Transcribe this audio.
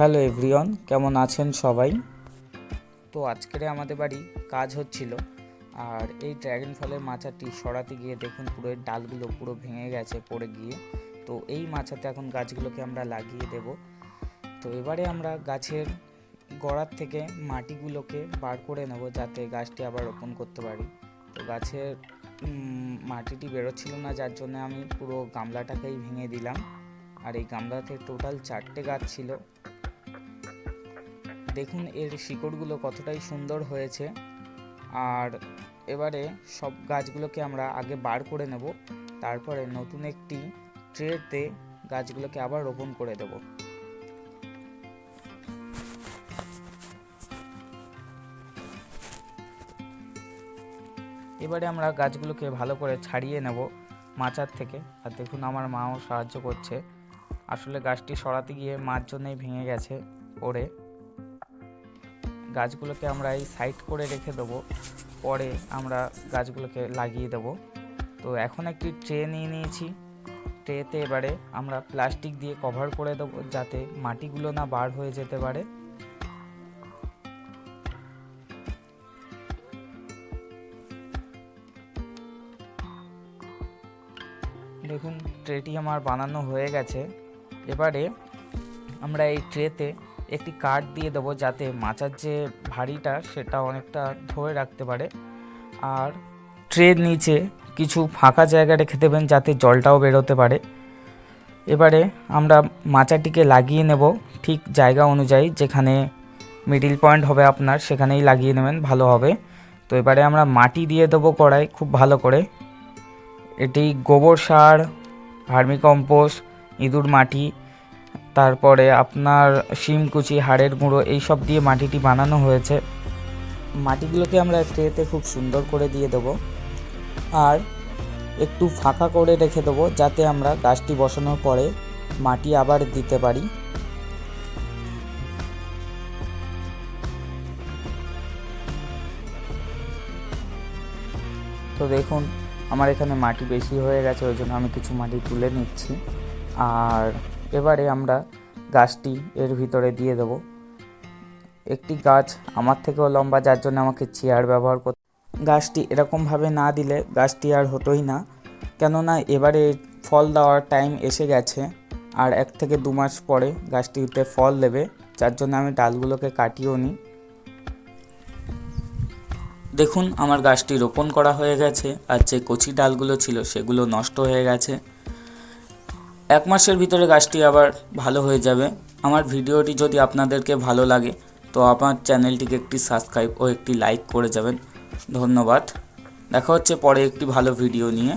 Hello everyone, কেমন আছেন সবাই? তো আজকের আমাদের বাড়ি কাজ হচ্ছিল, আর এই ড্র্যাগন ফলের মাচাটি সরাতে গিয়ে দেখুন পুরো ডালগুলো পুরো ভেঙে গেছে পড়ে গিয়ে। তো এই মাচাতে এখন গাছগুলোকে আমরা লাগিয়ে দেব। তো এবারে আমরা গাছের গোড়ার থেকে মাটিগুলোকে বার করে নেব যাতে গাছটি আবার রোপণ করতে পারি। তো গাছের মাটিটি বেরোচ্ছিল না, যার জন্য আমি পুরো গামলাটাকেই ভেঙে দিলাম। আর এই গামলাতে টোটাল চারটে গাছ ছিল। দেখুন, এর শিকড়গুলো কতটাই সুন্দর হয়েছে। আর এবারে সব গাছগুলোকে আমরা আগে বার করে নেব। তারপরে নতুন একটি ট্রেতে গাছগুলোকে আবার রোপণ করে দেব। এবারে আমরা গাছগুলোকে ভালো করে ছাড়িয়ে নেব মাচার থেকে। আর দেখুন, আমার মাও সাহায্য করছে। আসলে গাছটি সরাতে গিয়ে মার জন্যই ভেঙে গেছে পড়ে গাছগুলোকে আমরা এই সাইড করে রেখে দেবো। পরে আমরা গাছগুলোকে লাগিয়ে দেবো। তো এখন একটি ট্রে নিয়ে নিয়েছি। ট্রেতে এবারে আমরা প্লাস্টিক দিয়ে কভার করে দেবো যাতে মাটিগুলো না বার হয়ে যেতে পারে। দেখুন, ট্রেটি আমার বানানো হয়ে গেছে। এবারে আমরা এই ট্রেতে একটি কাঠ দিয়ে দেবো যাতে মাচার যে ভারীটা সেটা অনেকটা ধরে রাখতে পারে। আর ট্রের নিচে কিছু ফাঁকা জায়গা রেখে দেবেন যাতে জলটাও বেরোতে পারে। এবারে আমরা মাচাটিকে লাগিয়ে নেব ঠিক জায়গা অনুযায়ী যেখানে মিডিল পয়েন্ট হবে আপনার সেখানেই লাগিয়ে নেবেন, ভালো হবে। তো এবারে আমরা মাটি দিয়ে দেবো কড়াই খুব ভালো করে। এটি গোবর সার, ভার্মিকম্পোস্ট, ইঁদুর মাটি তারপরে আপনার শিমকুচি হাড়ের গুঁড়ো এইসব দিয়ে মাটিটি বানানো হয়েছে। মাটিগুলোকে আমরা ট্রেতে খুব সুন্দর করে দিয়ে দেবো। আর একটু ফাঁকা করে রেখে দেবো যাতে আমরা গাছটি বসানোর পরে মাটি আবার দিতে পারি। তো দেখুন, আমার এখানে মাটি বেশি হয়ে গেছে, ওই জন্য আমি কিছু মাটি তুলে নিচ্ছি। আর এবারে আমরা গাছটি এর ভিতরে দিয়ে দেবো। একটি গাছ আমার থেকেও লম্বা, যার জন্য আমাকে চেয়ার ব্যবহার করতে গাছটি এরকমভাবে না দিলে গাছটি আর হতোই না। কেননা এবারে ফল দেওয়ার টাইম এসে গেছে, আর এক থেকে দু মাস পরে গাছটিতে ফল দেবে, যার জন্য আমি ডালগুলোকে কাটিয়েও নিই দেখুন, আমার গাছটি রোপণ করা হয়ে গেছে, আর যে কচি ডালগুলো ছিল সেগুলো নষ্ট হয়ে গেছে। এক মাসের ভিতরে গাছটি আবার ভালো হয়ে যাবে। আমার ভিডিওটি যদি আপনাদেরকে ভালো লাগে, তো আমার চ্যানেলটিকে একটি সাবস্ক্রাইব ও একটি লাইক করে যাবেন। ধন্যবাদ। দেখা হচ্ছে পরে একটি ভালো ভিডিও নিয়ে।